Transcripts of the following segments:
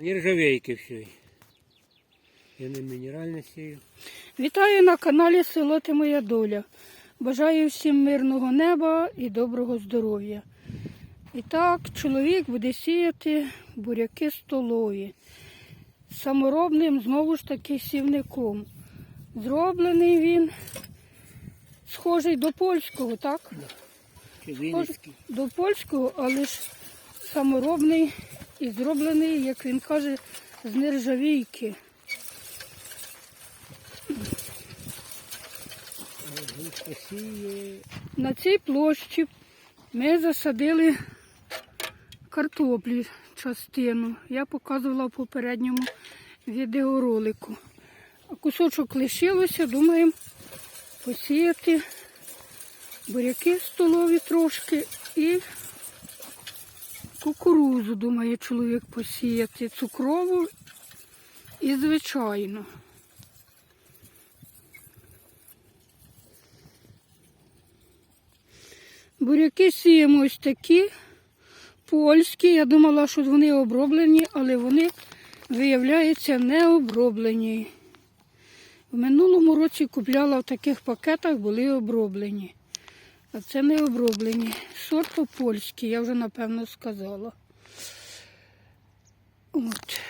Нержавейки все. Я не мінеральне сію. Вітаю на каналі Село Ти Моя Доля. Бажаю всім мирного неба і доброго здоров'я. І так, чоловік буде сіяти буряки столові. Саморобним, знову ж таки, сівником. Зроблений він схожий до польського, так? Схожий до польського, але ж саморобний і зроблений, як він каже, з нержавійки. На цій площі ми засадили картоплі частину. Я показувала в попередньому відеоролику. Кусочок лишилося, думаємо посіяти буряки столові трошки і кукурузу, думає чоловік посіяти, цукрову і звичайну. Буряки сіємо ось такі, польські. Я думала, що вони оброблені, але вони, виявляється, не оброблені. В минулому році купляла в таких пакетах, були оброблені. А це не оброблені. Сорт польський, я вже напевно сказала. От.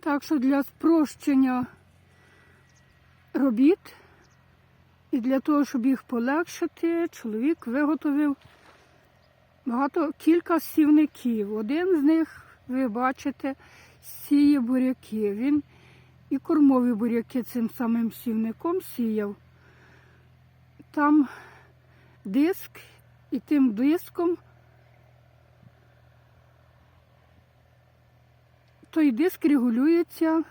Так що для спрощення робіт і для того, щоб їх полегшити, чоловік виготовив багато кілька сівників. Один з них, ви бачите, сіє буряки. Він і кормові буряки цим самим сівником сіяв. Там диск, і тим диском той диск регулюється,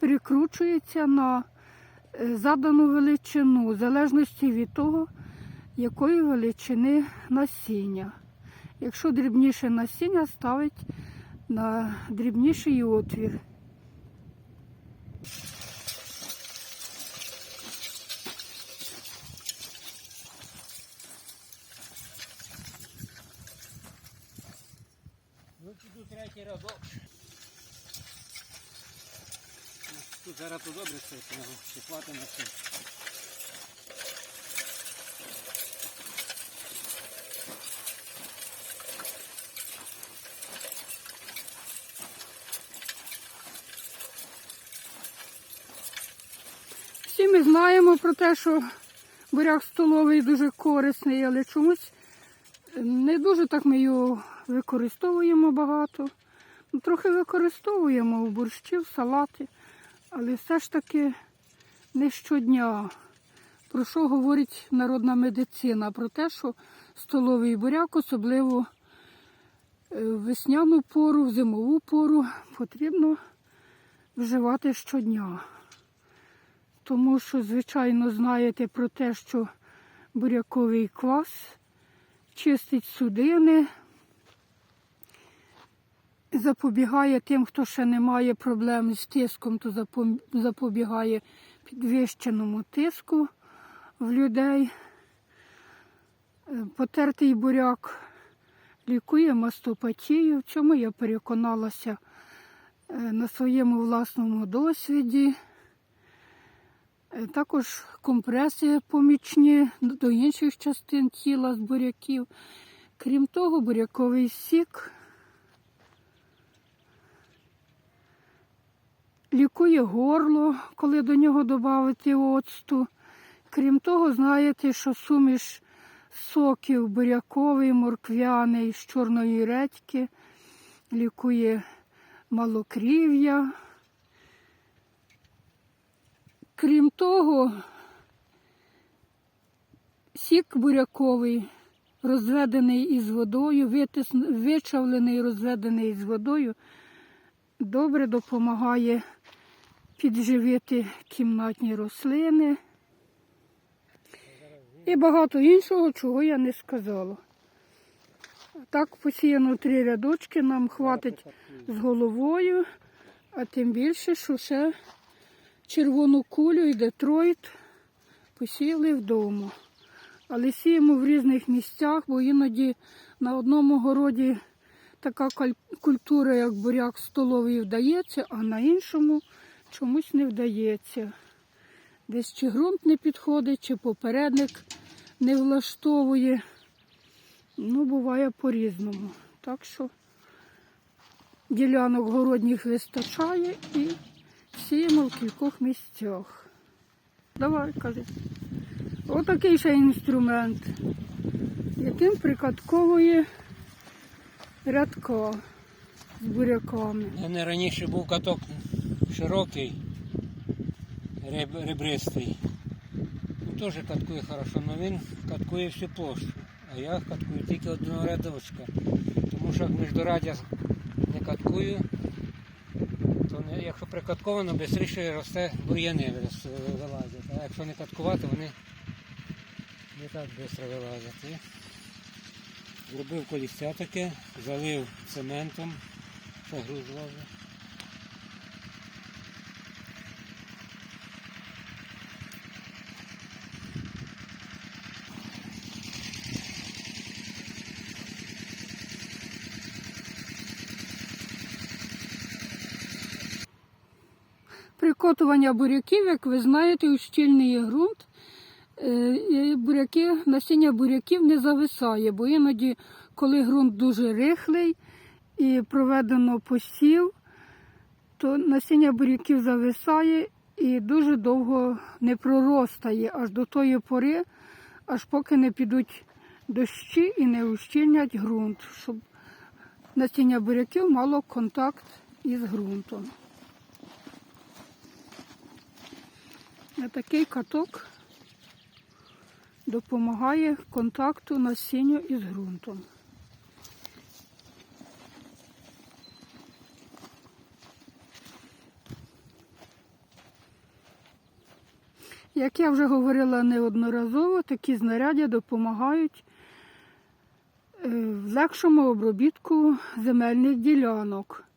перекручується на е, задану величину, в залежності від того, якої величини насіння. Якщо дрібніше насіння, ставить на дрібніший отвір. Ну піду третій разок. Тут зараз то добре все, Знаємо про те, що буряк столовий дуже корисний, але чомусь не дуже так ми його використовуємо багато. Трохи використовуємо в борщі, в салати, але все ж таки не щодня. Про що говорить народна медицина? Про те, що столовий буряк, особливо е, в весняну пору, в зимову пору, потрібно вживати щодня. Тому що, звичайно, знаєте про те, що буряковий квас чистить судини, запобігає тим, хто ще не має проблем з тиском, то запобігає підвищеному тиску в людей. Е, Потертий буряк лікує мастопатію. В цьому я переконалася е, на своєму власному досвіді. Е, Також компреси помічні до інших частин тіла з буряків. Крім того, буряковий сік лікує горло, коли до нього додати оцту. Крім того, знаєте, що суміш соків буряковий, морквяний з чорної редьки лікує малокрів'я. Крім того, сік буряковий, розведений із водою, витис- вичавлений розведений з водою, добре допомагає підживити кімнатні рослини і багато іншого, чого я не сказала. Так посіяно три рядочки, нам хватить з головою, а тим більше, що ще червону кулю і Детройт посіяли вдома. Але сіємо в різних місцях, бо іноді на одному городі така культура, як буряк столовий, вдається, а на іншому чомусь не вдається. Десь чи ґрунт не підходить, чи попередник не влаштовує. Ну, буває по-різному. Так що ділянок городніх вистачає і сіємо в кількох місцях. Давай, кажи. Отакий ще інструмент, яким прикатковує рядка з буряками. У мене раніше був каток широкий, реб- ребристий. Ну, теж каткує хорошо, але він каткує всю площу. А я каткую тільки одного рядочка. Тому що міждорадя не каткую, якщо прикатковано, швидше росте бур'яни вилазять. А якщо не каткувати, вони не так швидко вилазять. Зробив колісця таке, залив цементом, загрузував. Прикотування буряків, як ви знаєте, у щільний ґрунт е, буряки, насіння буряків не зависає, бо іноді, коли ґрунт дуже рихлий і проведено посів, то насіння буряків зависає і дуже довго не проростає аж до тої пори, аж поки не підуть дощі і не ущільнять ґрунт, щоб насіння буряків мало контакт із ґрунтом. Такий каток допомагає контакту насінню із ґрунтом. Як я вже говорила неодноразово, такі знаряддя допомагають е, в легшому обробітку земельних ділянок.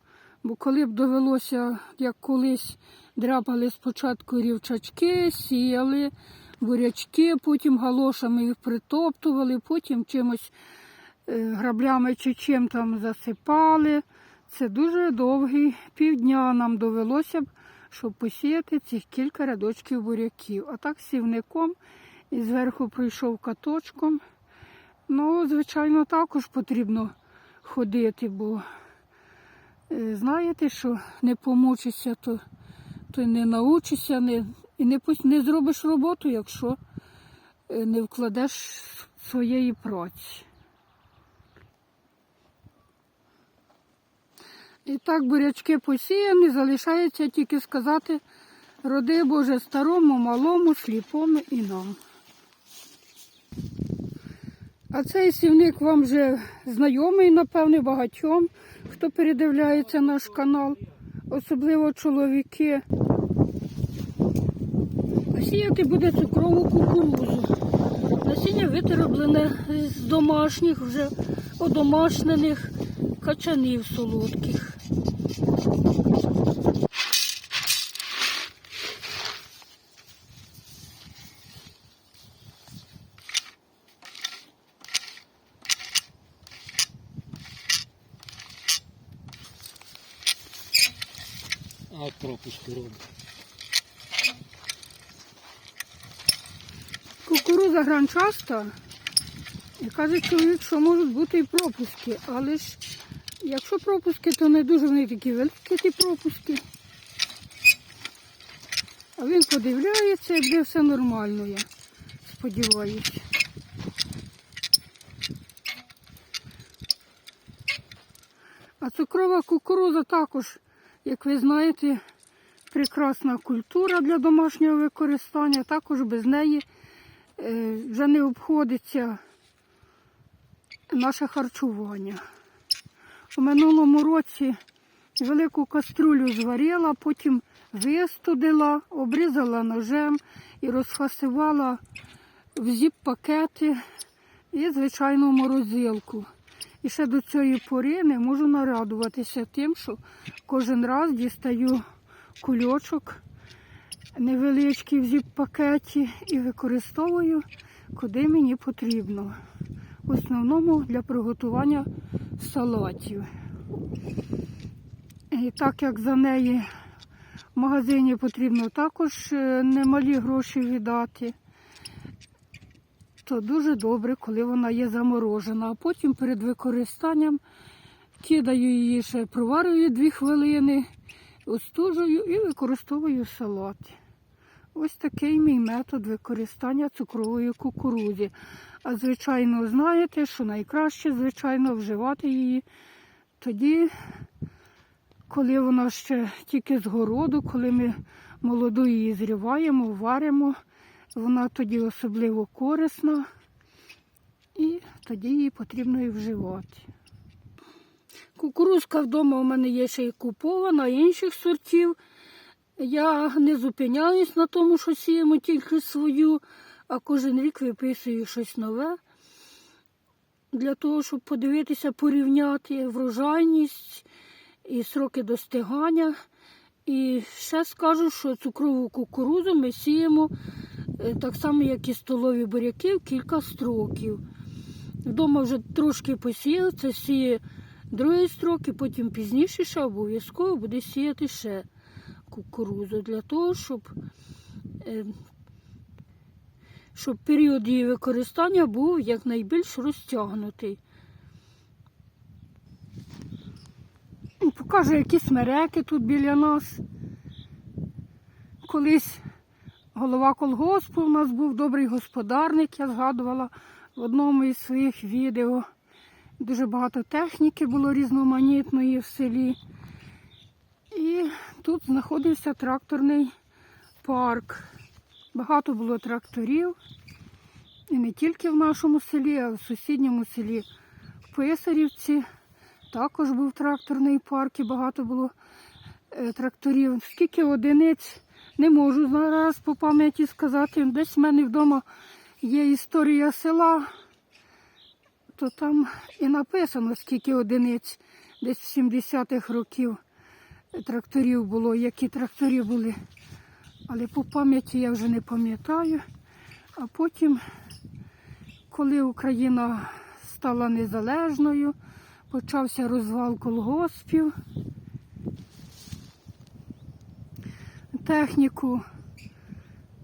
Бо коли б довелося, як колись драпали спочатку рівчачки, сіяли бурячки, потім галошами їх притоптували, потім чимось е, граблями чи чим там засипали. Це дуже довгий півдня нам довелося б, щоб посіяти цих кілька рядочків буряків. А так сівником і зверху пройшов каточком. Ну, звичайно, також потрібно ходити, бо знаєте, що не помучишся, то, то не научишся, не, і не, не зробиш роботу, якщо е, не вкладеш своєї праці. І так бурячки посіяні, залишається тільки сказати, роди Боже старому, малому, сліпому і нам. А цей сівник вам вже знайомий, напевне, багатьом, хто передивляється наш канал, особливо чоловіки. Сіяти буде цукрову кукурузу. Насіння вироблене з домашніх, вже одомашнених качанів солодких. От пропуск робить. Кукуруза гранчаста. І каже чоловік, що можуть бути і пропуски. Але ж якщо пропуски, то не дуже вони такі великі ті пропуски. А він подивляється і буде все нормально, я сподіваюся. А цукрова кукуруза також, як ви знаєте, прекрасна культура для домашнього використання. Також без неї е, вже не обходиться наше харчування. У минулому році велику каструлю зварила, потім вистудила, обрізала ножем і розфасувала в зіп-пакети і, звичайно, в морозилку. І ще до цієї пори не можу нарадуватися тим, що кожен раз дістаю кульочок невеличкі в зіп-пакеті і використовую, куди мені потрібно. В основному для приготування салатів. І так як за неї в магазині потрібно також е, немалі гроші віддати, то дуже добре, коли вона є заморожена. А потім перед використанням кидаю її ще, проварюю 2 хвилини, остужую і використовую в салаті. Ось такий мій метод використання цукрової кукурудзи. А звичайно, знаєте, що найкраще, звичайно, вживати її тоді, коли вона ще тільки з городу, коли ми молоду її зріваємо, варимо, вона тоді особливо корисна і тоді її потрібно і вживати. Кукурузка вдома у мене є ще й купована, інших сортів. Я не зупиняюсь на тому, що сіємо тільки свою, а кожен рік виписую щось нове для того, щоб подивитися, порівняти врожайність і сроки достигання. І ще скажу, що цукрову кукурудзу ми сіємо так само, як і столові буряки, кілька строків. Вдома вже трошки посіяв, це сіє другий строк, і потім пізніше ще обов'язково буде сіяти ще кукурудзу для того, щоб, е, щоб період її використання був якнайбільш розтягнутий. Покажу, які смереки тут біля нас. Колись голова колгоспу у нас був добрий господарник, я згадувала в одному із своїх відео. Дуже багато техніки було різноманітної в селі. І тут знаходився тракторний парк. Багато було тракторів. І не тільки в нашому селі, а в сусідньому селі в Писарівці. Також був тракторний парк і багато було е, тракторів. Скільки одиниць не можу зараз по пам'яті сказати. Десь в мене вдома є історія села, то там і написано, скільки одиниць десь в 70-х років тракторів було, які тракторі були. Але по пам'яті я вже не пам'ятаю. А потім, коли Україна стала незалежною, почався розвал колгоспів, техніку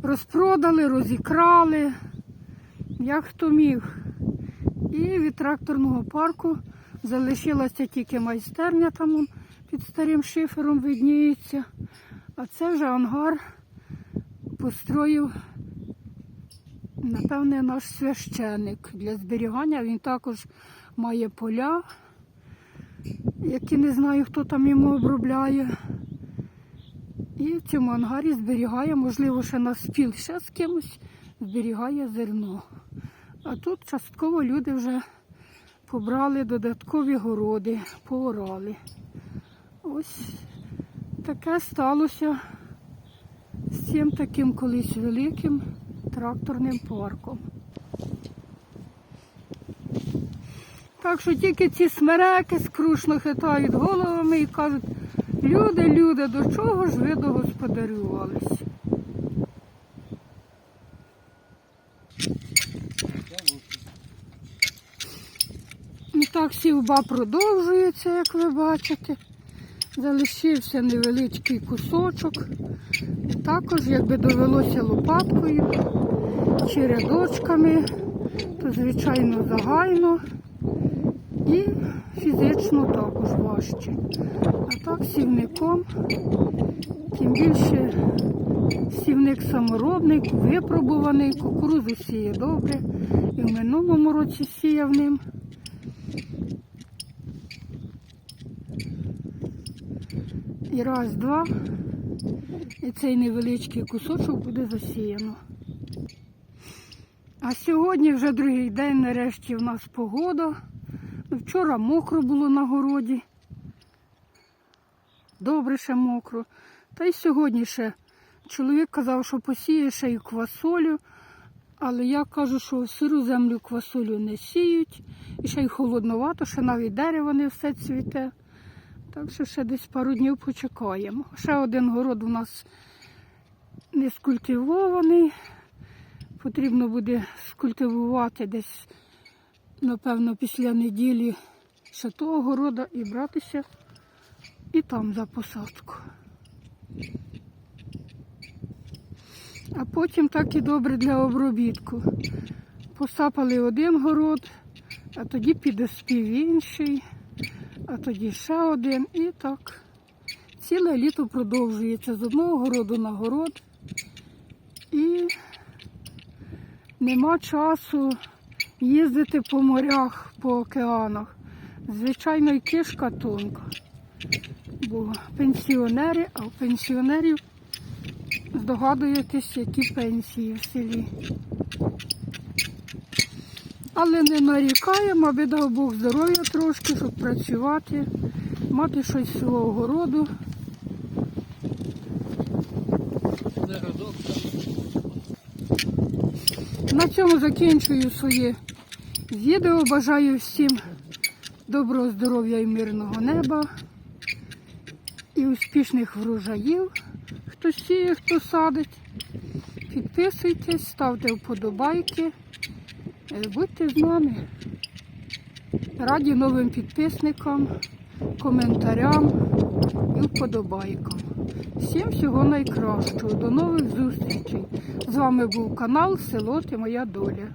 розпродали, розікрали, як хто міг. І від тракторного парку залишилася тільки майстерня, там під старим шифером видніється. А це вже ангар построїв, напевне, наш священик для зберігання. Він також має поля, які не знаю, хто там йому обробляє. І в цьому ангарі зберігає, можливо, ще на спіл ще з кимось зберігає зерно. А тут частково люди вже побрали додаткові городи, поорали. Ось таке сталося з цим таким колись великим тракторним парком. Так що тільки ці смереки скрушно хитають головами і кажуть, люди, люди, до чого ж ви догосподарювались? І так сівба продовжується, як ви бачите. Залишився невеличкий кусочок. Також, якби довелося лопаткою чи рядочками, то звичайно загально і фізично також важче. А так сівником, тим більше сівник саморобний, випробуваний, кукурудзу сіє добре. І в минулому році сіяв ним. І раз, два. І цей невеличкий кусочок буде засіяно. А сьогодні вже другий день, нарешті, в нас погода. Вчора мокро було на городі. Добре ще мокро. Та й сьогодні ще чоловік казав, що посіє ще й квасолю. Але я кажу, що сиру землю квасолю не сіють. І ще й холодновато, ще навіть дерево не все цвіте. Так що ще десь пару днів почекаємо. Ще один город у нас не скультивований. Потрібно буде скультивувати десь, напевно, після неділі ще того города і братися і там за посадку. А потім так і добре для обробітку. Посапали один город, а тоді підоспів інший, а тоді ще один і так. Ціле літо продовжується з одного городу на город. І нема часу їздити по морях, по океанах. Звичайно, і кишка тонка. Бо пенсіонери, а у пенсіонерів здогадуєтесь, які пенсії в селі. Але не нарікаємо, аби дав Бог здоров'я трошки, щоб працювати, мати щось з свого городу. Не родок, На цьому закінчую своє відео. Бажаю всім доброго здоров'я і мирного неба і успішних врожаїв. Хто сіє, хто садить. Підписуйтесь, ставте вподобайки. Е, Будьте з нами. Раді новим підписникам, коментарям і вподобайкам. Всім всього найкращого. До нових зустрічей. З вами був канал Село Ти Моя Доля.